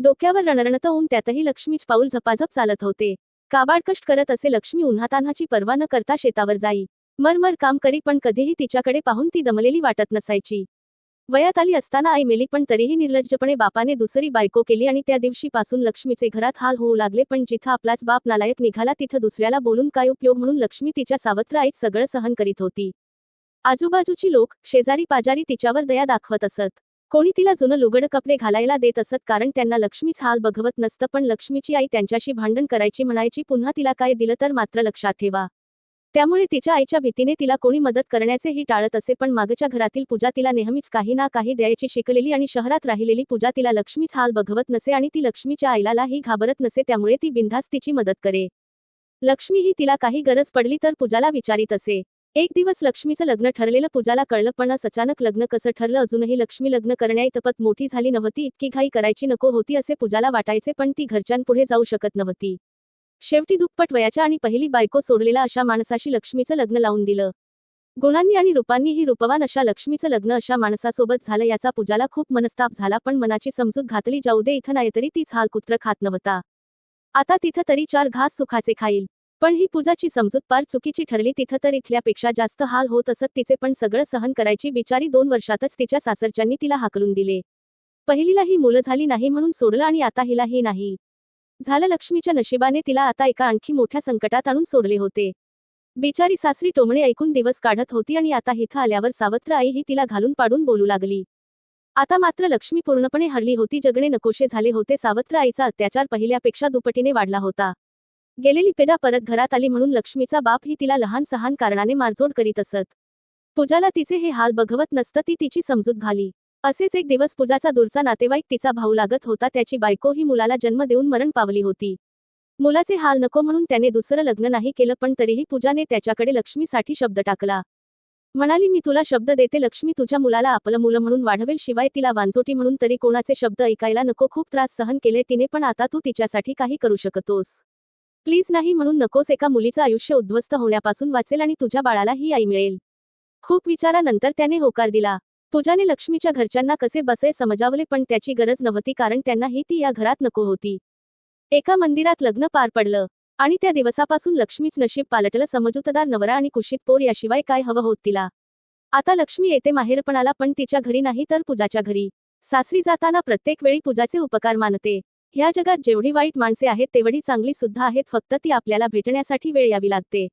डोक्यावर रणरणत ऊन त्यातही लक्ष्मीच पाऊल झपाझप चालत होते. काबाड कष्ट करत असे लक्ष्मी उन्हातान्हाची पर्वा न करता शेतावर जाई. मरमर काम करी पण कधीही तिच्याकडे पाहून ती दमलेली वाटत नसायची. वयात आली असताना आई मेली पण तरीही निर्लज्जपणे बापाने दुसरी बायको केली आणि त्या दिवशीपासून लक्ष्मीचे घरात हाल होऊ लागले पण जिथं आपलाच बाप नालायक निघाला तिथं दुसऱ्याला बोलून काय उपयोग म्हणून लक्ष्मी तिच्या सावत्र आईत सगळं सहन करीत होती. आजूबाजूची लोक शेजारी पाजारी तिच्यावर दया दाखवत असत. कोणी तिला जुनं लुगड कपडे घालायला देत असत कारण त्यांना लक्ष्मीच हाल बघवत नसतं पण लक्ष्मीची आई त्यांच्याशी भांडण करायची म्हणायची पुन्हा तिला काय दिलं तर मात्र लक्षात ठेवा त्यामुळे तिच्या आईच्या भीतीने तिला कोणी मदत करण्याचेही टाळत असे पण मागच्या घरातील पूजा तिला नेहमीच काही ना काही द्यायची शिकलेली आणि शहरात राहिलेली पूजा तिला लक्ष्मीच हाल बघवत नसे आणि ती लक्ष्मीच्या आईलाही घाबरत नसे त्यामुळे ती बिनधास्त तिची मदत करे. लक्ष्मी ही तिला काही गरज पडली तर पूजाला विचारित असे. एक दिवस लक्ष्मीचं लग्न ठरलेलं पूजाला कळलं पण अचानक लग्न कसं ठरलं अजूनही लक्ष्मी लग्न करण्याइतपत मोठी झाली नव्हती इतकी घाई करायची नको होती असे पूजाला वाटायचे पण ती घरच्यांपुढे जाऊ शकत नव्हती. शेवटी दुप्पट वयाच्या आणि पहिली बायको सोडलेला अशा माणसाशी लक्ष्मीचं लग्न लावून दिलं. गुणांनी आणि रूपांनी ही रूपवान अशा लक्ष्मीचं लग्न अशा माणसासोबत झालं याचा पूजाला खूप मनस्ताप झाला पण मनाची समजूत घातली जाऊ दे इथं नाही तरी तीच हाल कुत्र खात नव्हता. आता तिथं तरी चार घास सुखाचे खाईल. पण ही पूजाची समजूत पार चुकीची ठरली तिथं तर इथल्यापेक्षा जास्त हाल होत असत तिचे पण सगळं सहन करायची बिचारी दोन वर्षातच तिच्या सासरच्यांनी तिला हाकलून दिले. पहिलीला ही मुलं झाली नाही म्हणून सोडलं आणि आता हिलाही नाही. झालं लक्ष्मीच्या नशिबाने तिला आता एका आणखी मोठ्या संकटात आणून सोडले होते. बिचारी सासरी टोमणे ऐकून दिवस काढत होती आणि आता हिथं आल्यावर सावत्र आई ही तिला घालून पाडून बोलू लागली. आता मात्र लक्ष्मी पूर्णपणे हरली होती जगणे नकोशे झाले होते सावत्र आईचा अत्याचार पहिल्यापेक्षा दुपटीने वाढला होता. गेलेली पेढा परत घरात आली म्हणून लक्ष्मीचा बाप ही तिला लहान सहान कारणाने मारझोड करीत असत. पूजाला तिचे हे हाल बघवत नसतं ती तिची समजूत घाली. असेच एक दिवस पूजाचा दूरचा नातेवाईक तिचा भाऊ लागत होता त्याची बायको ही मुलाला जन्म देऊन मरण पावली होती. मुलाचे हाल नको म्हणून त्याने दुसरं लग्न नाही केलं पण तरीही पूजाने त्याच्याकडे लक्ष्मीसाठी शब्द टाकला. म्हणाली मी तुला शब्द देते लक्ष्मी तुझ्या मुलाला आपलं मुलं म्हणून वाढवेल शिवाय तिला वांजोटी म्हणून तरी कोणाचे शब्द ऐकायला नको खूप त्रास सहन केले तिने पण आता तू तिच्यासाठी काही करू शकतोस. प्लीज नाही म्हणून नकोस एका मुलीचं आयुष्य उद्ध्वस्त होण्यापासून वाचेल आणि तुझ्या बाळाला ही आई मिळेल. खूप विचारानंतर त्याने होकार दिला. पूजाने लक्ष्मीच्या घरच्यांना कसे बसे समजावले पण त्याची गरज नव्हती कारण त्यांना ही ती या घरात नको होती. एका मंदिरात लग्न पार पडलं आणि त्या दिवसापासून लक्ष्मीच नशीब पालटलं समजूतदार नवरा आणि कुशीत पोर याशिवाय काय हवं होत तिला. आता लक्ष्मी येते माहेरपणाला पण तिच्या घरी नाही तर पूजाच्या घरी. सासरी जाताना प्रत्येक वेळी पूजाचे उपकार मानते. ह्या जगात जेवढी वाईट माणसे आहेत तेवढी चांगली सुद्धा आहेत फक्त ती आपल्याला भेटण्यासाठी वेळ यावी लागते.